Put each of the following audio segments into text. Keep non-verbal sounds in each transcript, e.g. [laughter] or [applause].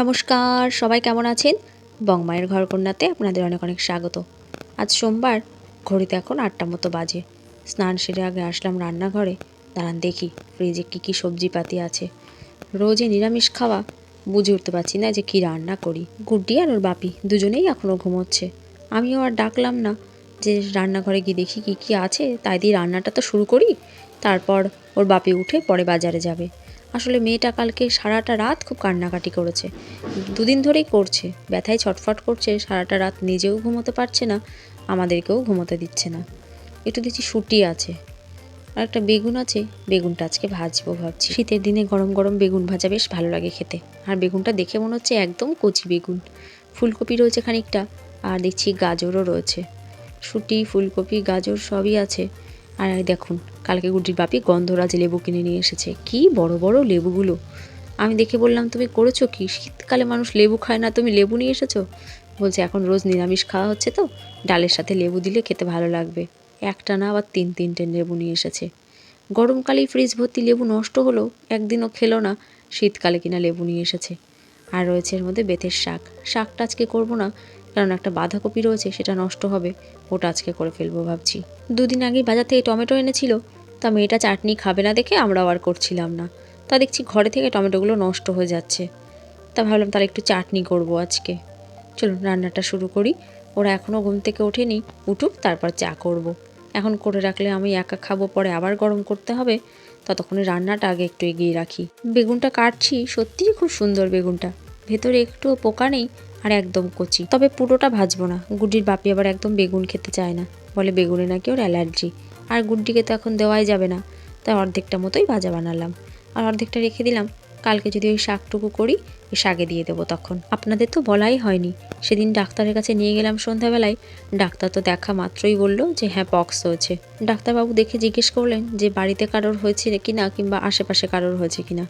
নমস্কার, সবাই কেমন আছেন? বংমায়ের ঘর কন্যাতে আপনাদের অনেক অনেক স্বাগত। আজ সোমবার, ঘড়িতে এখন আটটা মতো বাজে। স্নান সেরে আগে আসলাম রান্নাঘরে, দাঁড়ান দেখি ফ্রিজে কী কী সবজিপাতি আছে। রোজে নিরামিষ খাওয়া, বুঝে উঠতে পারছি না যে কী রান্না করি। গুড্ডি আর ওর বাপি দুজনেই এখনও ঘুমোচ্ছে। আমিও আর ডাকলাম না যে রান্নাঘরে গিয়ে দেখি কী কী আছে, তাই দিয়ে রান্নাটা তো শুরু করি। তারপর ওর বাপি উঠে পরে বাজারে যাবে। আসলে মেয়েটা কালকে সারাটা রাত খুব কান্নাকাটি করেছে। দুদিন ধরেই করছে। ব্যথায় ছটফট করছে, সারাটা রাত নিজেও ঘুমোতে পারছে না, আমাদেরকেও ঘুমোতে দিচ্ছে না। একটু দেখছি শুটি আছে। আর একটা বেগুন আছে, বেগুনটা আজকে ভাজবো ভাবছি। শীতের দিনে গরম গরম বেগুন ভাজা বেশ ভালো লাগে খেতে। আর বেগুনটা দেখে মনে হচ্ছে একদম কচি বেগুন। ফুলকপি রয়েছে খানিকটা, আর দেখছি গাজরও রয়েছে। শুটি ফুলকপি, গাজর সবই আছে। আর দেখুন কালকে গুটির বাপি গন্ধরাজ লেবু কিনে নিয়ে এসেছে। কি বড় বড় লেবুগুলো? আমি দেখে বললাম, তুমি করেছ কি? শীতকালে মানুষ লেবু খায় না, তুমি লেবু নিয়ে এসেছ? বলছে, এখন রোজ নিরামিষ খাওয়া হচ্ছে তো, ডালের সাথে লেবু দিলে খেতে ভালো লাগবে। একটা না আবার তিন তিনটে লেবু নিয়ে এসেছে। গরমকালেই ফ্রিজ ভর্তি লেবু নষ্ট হলো, একদিনও খেলো না, শীতকালে কিনা লেবু নিয়ে এসেছে। আর রয়েছে এর মধ্যে বেতের শাক। শাকটা আজকে করব না, কারণ একটা বাঁধাকপি রয়েছে, সেটা নষ্ট হবে, ওটা আজকে করে ফেলব ভাবছি। দুদিন আগেই বাজার থেকে টমেটো এনেছিল তা মেয়েটা চাটনি খাবে না দেখে আমরাও আর করছিলাম না। তা দেখছি ঘরে থেকে টমেটোগুলো নষ্ট হয়ে যাচ্ছে। তা ভাবলাম তাহলে একটু চাটনি করব আজকে। চলুন, রান্নাটা শুরু করি। ওরা এখনও ঘুম থেকে ওঠেনি। উঠুক, তারপর চা করব। এখন করে রাখলে আমি একা খাব, পরে আবার গরম করতে হবে। ততক্ষণে রান্নাটা আগে একটু এগিয়ে রাখি। বেগুনটা কাটছি, সত্যিই খুব সুন্দর বেগুনটা। ভেতরে একটু পোকা নেই আর একদম কচি। তবে পুরোটা ভাজবো না। গুডির বাপি আবার একদম বেগুন খেতে চায় না। বলে বেগুনে নাকি ওর অ্যালার্জি। আর গুড্ডিকে তো এখন দেওয়াই যাবে না। তাই অর্ধেকটা মতোই ভাজা বানালাম। আর অর্ধেকটা রেখে দিলাম। কালকে যদি ওই শাকটুকু করি, ওই শাকে দিয়ে দেবো তখন। আপনাদের তো বলাই হয়নি। সেদিন ডাক্তারের কাছে নিয়ে গেলাম সন্ধ্যাবেলায়। ডাক্তার তো দেখা মাত্রই বলল যে হ্যাঁ পক্স হয়েছে। ডাক্তারবাবু দেখে জিজ্ঞেস করলেন যে, বাড়িতে কারোর হয়েছে কি না কিংবা আশেপাশে কারোর হয়েছে কি না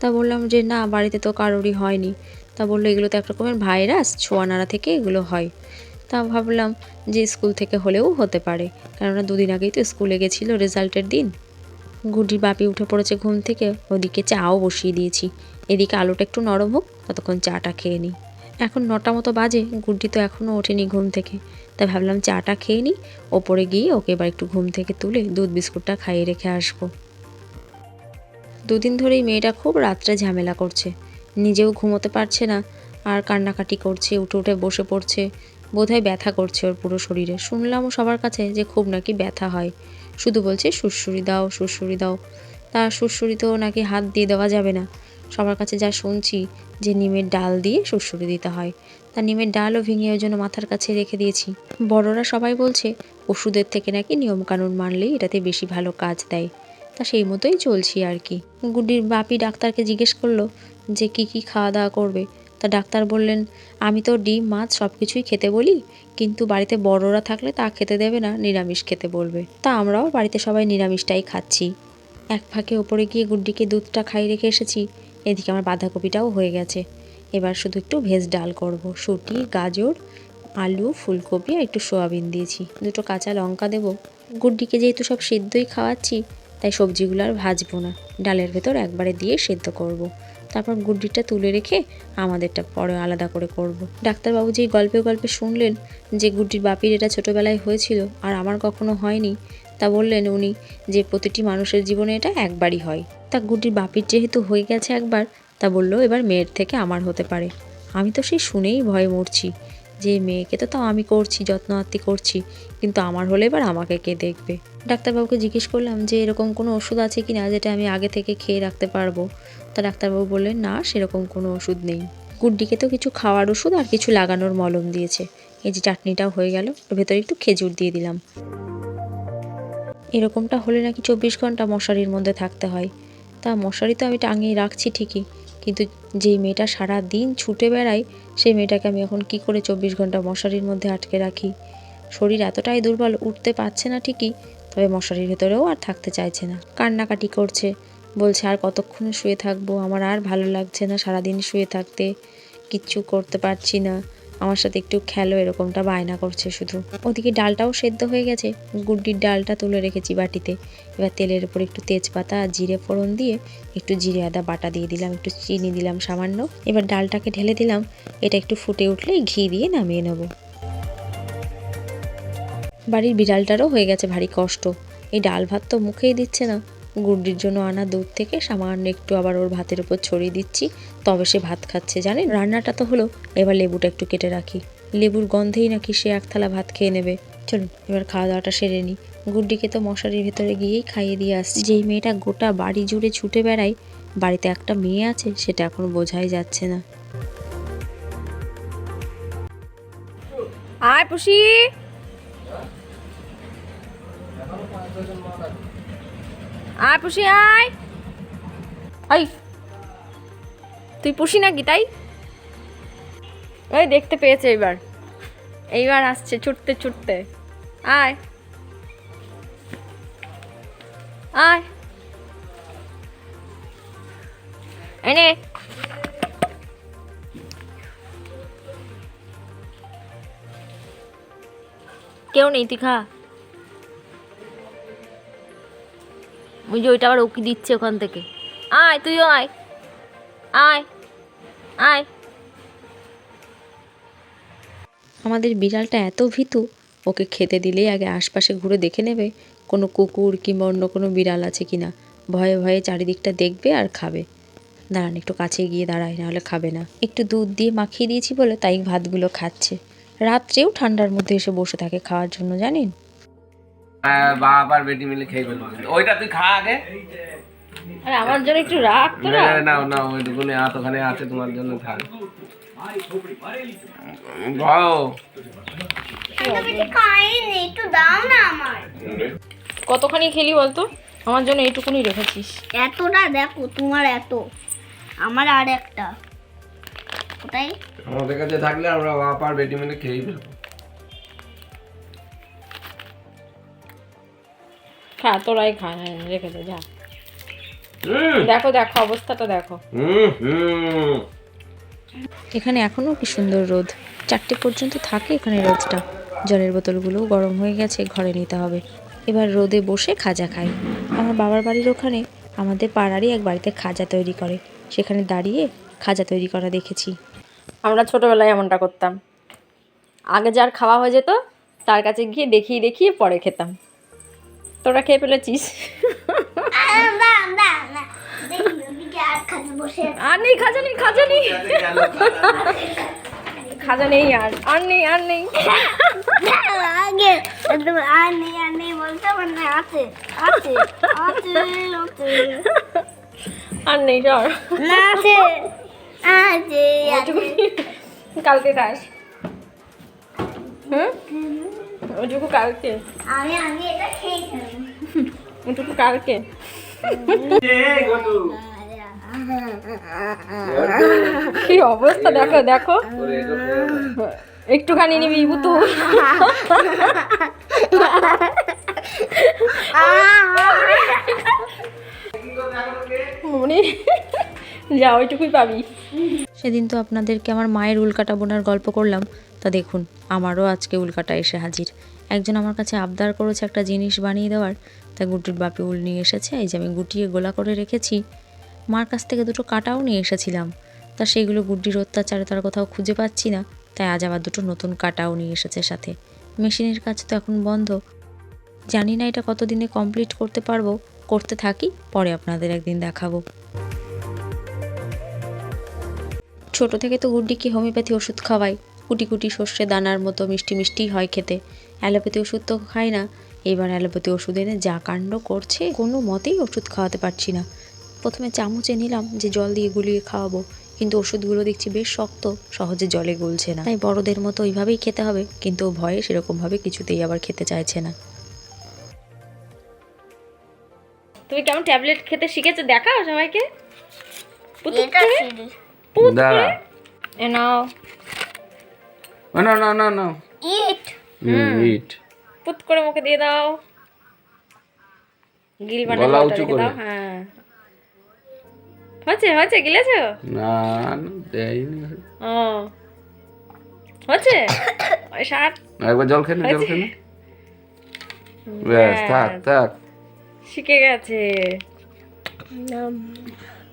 তা বললাম যে, না, বাড়িতে তো কারোরই হয়নি। তা বলল, এগুলো তো এক রকমের ভাইরাস ছোঁয়া নাড়া থেকে এগুলো হয়। তা ভাবলাম যে স্কুল থেকে হলেও হতে পারে। কেননা দুদিন আগেই তো স্কুলে গেছিল রেজাল্টের দিন। গুডির বাপি উঠে পড়েছে ঘুম থেকে, ওদিকে চাও বসিয়ে দিয়েছি। এদিকে আলুটা একটু নরম হোক, ততক্ষণ চাটা খেয়ে নিই। এখন নটা মতো বাজে, গুড্ডি তো এখনও ওঠেনি ঘুম থেকে। তাই ভাবলাম চাটা খেয়ে নিই, ওপরে গিয়ে ওকে এবার একটু ঘুম থেকে তুলে দুধ বিস্কুটটা খাইয়ে রেখে আসব। দুদিন ধরেই মেয়েটা খুব রাত্রে ঝামেলা করছে। নিজেও ঘুমোতে পারছে না, আর কান্নাকাটি করছে, উঠে উঠে বসে পড়ছে। বোধহয় ব্যথা করছে ওর পুরো শরীরে। শুনলামও সবার কাছে যে খুব নাকি ব্যথা হয়। শুধু বলছে সুরসুরি দাও সুরসুরি দাও। তা সুরসুরিতেও নাকি হাত দিয়ে দেওয়া যাবে না। সবার কাছে যা শুনছি যে নিমের ডাল দিয়ে সুরসুরি দিতে হয়। তা নিমের ডালও ভেঙে ওই জন্য মাথার কাছে রেখে দিয়েছি। বড়রা সবাই বলছে, ওষুধের থেকে নাকি নিয়মকানুন মানলেই এটাতে বেশি ভালো কাজ দেয়। তা সেই মতোই চলছি আর কি। গুডির বাপি ডাক্তারকে জিজ্ঞেস করল যে, কি কি খাওয়া দাওয়া করবে? তা ডাক্তার বললেন, আমি তো ডিম, মাছ সব কিছুই খেতে বলি, কিন্তু বাড়িতে বড়রা থাকলে তা খেতে দেবে না, নিরামিষ খেতে বলবে। তা আমরাও বাড়িতে সবাই নিরামিষটাই খাচ্ছি। এক ফাঁকে ওপরে গিয়ে গুড্ডিকে দুধটা খাই রেখে এসেছি। এদিকে আমার বাঁধাকপিটাও হয়ে গেছে। এবার শুধু একটু ভেজ ডাল করব। শুটি, গাজর, আলু, ফুলকপি আর একটু সোয়াবিন দিয়েছি। দুটো কাঁচা লঙ্কা দেবো। গুড্ডিকে যেহেতু সব সিদ্ধই খাওয়াচ্ছি, তাই সবজিগুলো আর ভাজবো না। ডালের ভেতর একবারে দিয়ে সেদ্ধ করব। তারপর গুড্ডিটা তুলে রেখে আমাদেরটা পরে আলাদা করে করব। ডাক্তারবাবু যেই গল্পে গল্পে শুনলেন যে গুড্ডির বাপির এটা ছোটোবেলায় হয়েছিল আর আমার কখনো হয়নি, তা বললেন উনি যে প্রতিটি মানুষের জীবনে এটা একবারই হয়। তা গুড্ডির বাপির যেহেতু হয়ে গেছে একবার, তা বলল এবার মেয়ের থেকে আমার হতে পারে। আমি তো সেই শুনেই ভয়ে মরছি যে মেয়েকে তো তাও আমি করছি, যত্ন আত্মি করছি, কিন্তু আমার হলে এবার আমাকে কে দেখবে? ডাক্তারবাবুকে জিজ্ঞেস করলাম যে এরকম কোনো ওষুধ আছে কি না যেটা আমি আগে থেকে খেয়ে রাখতে পারব? তা ডাক্তারবাবু বললেন, না, সেরকম কোনো ওষুধ নেই। গুড্ডিকে তো কিছু খাওয়ার ওষুধ আর কিছু লাগানোর মলম দিয়েছে। এই যে চাটনিটাও হয়ে গেল, ওর ভেতরে একটু খেজুর দিয়ে দিলাম। এরকমটা হলে নাকি চব্বিশ ঘণ্টা মশারির মধ্যে থাকতে হয়। তা মশারি তো আমি টাঙিয়ে রাখছি ঠিকই, কিন্তু যেই মেয়েটা সারা দিন ছুটে বেড়ায়, সেই মেয়েটাকে আমি এখন কি করে চব্বিশ ঘণ্টা মশারির মধ্যে আটকে রাখি? শরীর এতটাই দুর্বল, উঠতে পারছে না ঠিকই, তবে মশারির ভেতরেও আর থাকতে চাইছে না। কান্নাকাটি করছে। বলছে, আর কতক্ষণ শুয়ে থাকব? আমার আর ভালো লাগছে না সারাদিন শুয়ে থাকতে। কিচ্ছু করতে পারছি না। আমার সাথে একটু খেলো, এরকমটা বায়না করছে শুধু। ওদিকে ডালটাও সেদ্ধ হয়ে গেছে। গুড্ডির ডালটা তুলে রেখেছি বাটিতে। এবার তেলের উপর একটু তেজপাতা আর জিরে ফোড়ন দিয়ে একটু জিরে আদা বাটা দিয়ে দিলাম, একটু চিনি দিলাম সামান্য। এবার ডালটাকে ঢেলে দিলাম। এটা একটু ফুটে উঠলে ঘি দিয়ে নামিয়ে নেব। বাড়ির বিড়ালটারও হয়ে গেছে ভারী কষ্ট। এই ডাল ভাত তো মুখেই দিচ্ছে না। গুড্ডির জন্য আনা দুধ থেকে সামান্য একটু আবার ওর ভাতের উপর ছড়িয়ে দিচ্ছি। তবে সে ভাত খাচ্ছে, জানেন? রান্নাটা তো হলো, এবার লেবুটা একটু কেটে রাখি। লেবুর গন্ধেই নাকি সে এক থালা ভাত খেয়ে নেবে। চলুন, এবার খাওয়া দাওয়াটা সেরে নিই। গুড্ডিকে তো মশারির ভেতরে গিয়েই খাইয়ে দিয়ে আসছি। যেই মেয়েটা গোটা বাড়ি জুড়ে ছুটে বেড়ায়, বাড়িতে একটা মেয়ে আছে, সেটা এখন বোঝাই যাচ্ছে না। আয় পুষি। আয় পুষি, আয়। আই। তুই পুষি নাকি তাই? ওই দেখতে পেয়েছে এইবার। এইবার আসছে ছুটতে ছুটতে। আয়। আয়। এনে। কেউ নেই, তুই খা। ওই যে ওইটা আবার ওকে দিচ্ছে ওখান থেকে। আয়, তুইও আয়। আয় আয়। আমাদের বিড়ালটা এত ভীতু, ওকে খেতে দিলেই আগে আশপাশে ঘুরে দেখে নেবে কোনো কুকুর কিংবা অন্য কোনো বিড়াল আছে কি না ভয়ে ভয়ে চারিদিকটা দেখবে আর খাবে। দাঁড়ান, একটু কাছে গিয়ে দাঁড়ায় নাহলে খাবে না। একটু দুধ দিয়ে মাখিয়ে দিয়েছি বলে তাই ভাতগুলো খাচ্ছে। রাত্রেও ঠান্ডার মধ্যে এসে বসে থাকে খাওয়ার জন্য, জানেন? বাপ আর বেটি মিলে খেয়ে ফেলব। ওইটা তুই খা আগে। আরে আমার জন্য একটু রাখ তোরা। না না না ওইটুকুনি হাত ওখানে আছে তোমার জন্য থাক। ভাও কতখানি খেলি বলতো? আমার জন্য এইটুকুনি রেখেছিস। এতটা দেখো তোমার এত। আমার আর একটা। কোথায়? আমাদের কাছে থাকলে আমরা বাপ আর বেটি মিলে খেয়ে ফেলব। খা তোরাই খা হ্যাঁ রেখে দে যা। দেখো দেখো অবস্থাটা দেখো। এখানে এখনও কি সুন্দর রোদ। চারটে পর্যন্ত থাকে এখানে রোদটা। জলের বোতলগুলোও গরম হয়ে গেছে ঘরে নিতে হবে। এবার রোদে বসে খাজা খাই। আমার বাবার বাড়ির ওখানে আমাদের পাড়ারই এক বাড়িতে খাজা তৈরি করে। সেখানে দাঁড়িয়ে খাজা তৈরি করা দেখেছি। আমরা ছোটবেলায় এমনটা করতাম। আগে যার খাওয়া হয়ে যেত তার কাছে গিয়ে দেখিয়ে দেখিয়ে পরে খেতাম। তোরা খেয়ে ফেলেছিস? আর নেই খাজা নেই খাজা নেই খাজা নেই আর আর নেই আর নেই। আগে আর নেই আর নেই বলতে আছে আছে আছে আছে। আর নেই সর না আছে আছে আছে। কালকে খাস। হুম? ওটুকু কালকে। আমি আমি এটা খেয়ে ওটুকু কালকে। কি অবস্থা দেখো দেখো। একটুখানি নিবি বুতু। মনে যা ওইটুকুই পাবি। সেদিন তো আপনাদেরকে আমার মায়ের উল্কাটা বোনার গল্প করলাম। তা দেখুন, আমারও আজকে উল্কাটা এসে হাজির। একজন আমার কাছে আবদার করেছে একটা জিনিস বানিয়ে দেওয়ার। তা গুটির বাপি উল নিয়ে এসেছে, এই যে আমি গুটিয়ে গোলা করে রেখেছি। মার কাছ থেকে দুটো কাটাও নিয়ে এসেছিলাম। তা সেগুলো গুড্ডির অত্যাচারে তার কোথাও খুঁজে পাচ্ছি না। তাই আজ আবার দুটো নতুন কাটাও নিয়ে এসেছে সাথে। মেশিনের কাজ তো এখন বন্ধ। জানি না এটা কতদিনে কমপ্লিট করতে পারব। করতে থাকি, পরে আপনাদের একদিন দেখাবো। ছোট থেকে তো গুড্ডিকে হোমিওপ্যাথি ওষুধ খাওয়াই? কুটি কুটি সর্ষে দানার মতো মিষ্টি মিষ্টি হয় খেতে। অ্যালোপ্যাথি ওষুধ তো খাই না। এবার অ্যালোপ্যাথি ওষুধ এনে যা কাণ্ড করছে কোনো মতেই ওষুধ খাওয়াতে পারছি না। প্রথমে চামচে নিলাম যে জল দিয়ে গুলিয়ে খাওয়াবো। কিন্তু ওষুধগুলো দেখছি বেশ শক্ত সহজে জলে গলছে না। তাই বড়দের মতো ওইভাবেই খেতে হবে কিন্তু ভয়ে সেরকমভাবে কিছুতেই আবার খেতে চাইছে না। তুমি কেমন ট্যাবলেট খেতে শিখেছো? দেখাও সবাইকে। দাঁড়া। করে এ নাও না না না না। ইট ইট পুত করে মুখে দিয়ে দাও। গিল বানা গলা উঁচু করে। হ্যাঁ। হয়েছে হয়েছে গিলেছো? না দেয়নি। ও। হচ্ছে? ওই ষাট একবার জল খেয়ে জল খেয়ে ব্যাস। থাক থাক। শিখে গেছে।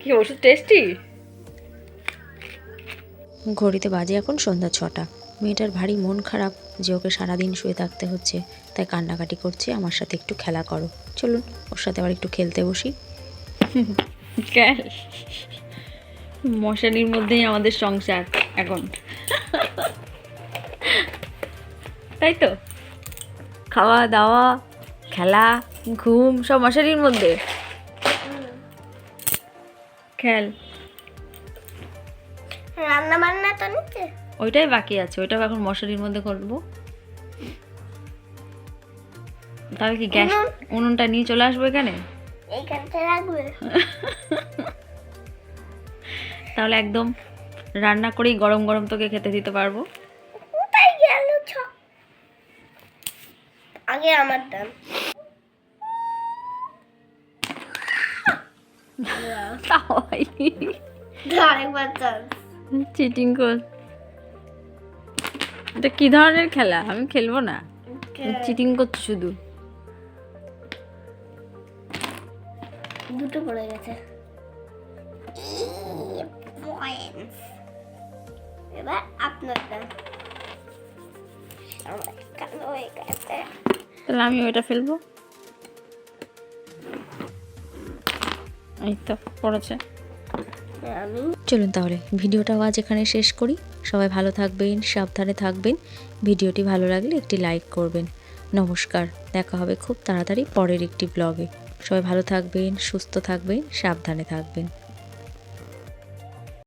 কি ওষুধ টেস্টি ঘড়িতে বাজে এখন সন্ধ্যা ছটা। মেয়েটার ভারী মন খারাপ যে ওকে সারাদিন শুয়ে থাকতে হচ্ছে, তাই কান্নাকাটি করছে, আমার সাথে একটু খেলা করো। চলুন, ওর সাথে আবার একটু খেলতে বসি। মশারির মধ্যেই আমাদের সংসার, এখন। তাই তো? খাওয়া, দাওয়া, খেলা, ঘুম, সব মশারির মধ্যে। খেল। রান্না বান্না তো নিচ্ছে ওইটাই বাকি আছে ওইটাও এখন মশারির মধ্যে করব। তাহলে কি গ্যাস উনুনটা নিয়ে চলে আসব এখানে? এইখানটা রাখবে। [laughs] তাহলে একদম রান্না করেই গরম গরম তোকে খেতে দিতে পারব। কোথায় গেল আগে আমার দাম। [laughs] তাও হয়নি। আরেকবার চান্স চিটিং কর এটা কি ধরনের খেলা? আমি খেলব না। চিটিং করছ শুধু। দুটো পড়ে গেছে। এবার তাহলে আমি ওইটা ফেলব। এই তো পড়েছে। চলুন তাহলে, ভিডিওটাও আজ এখানে শেষ করি। সবাই ভালো থাকবেন, সাবধানে থাকবেন। ভিডিওটি ভালো লাগলে একটি লাইক করবেন। নমস্কার, দেখা হবে খুব তাড়াতাড়ি পরের একটি ব্লগে সবাই ভালো থাকবেন, সুস্থ থাকবেন, সাবধানে থাকবেন।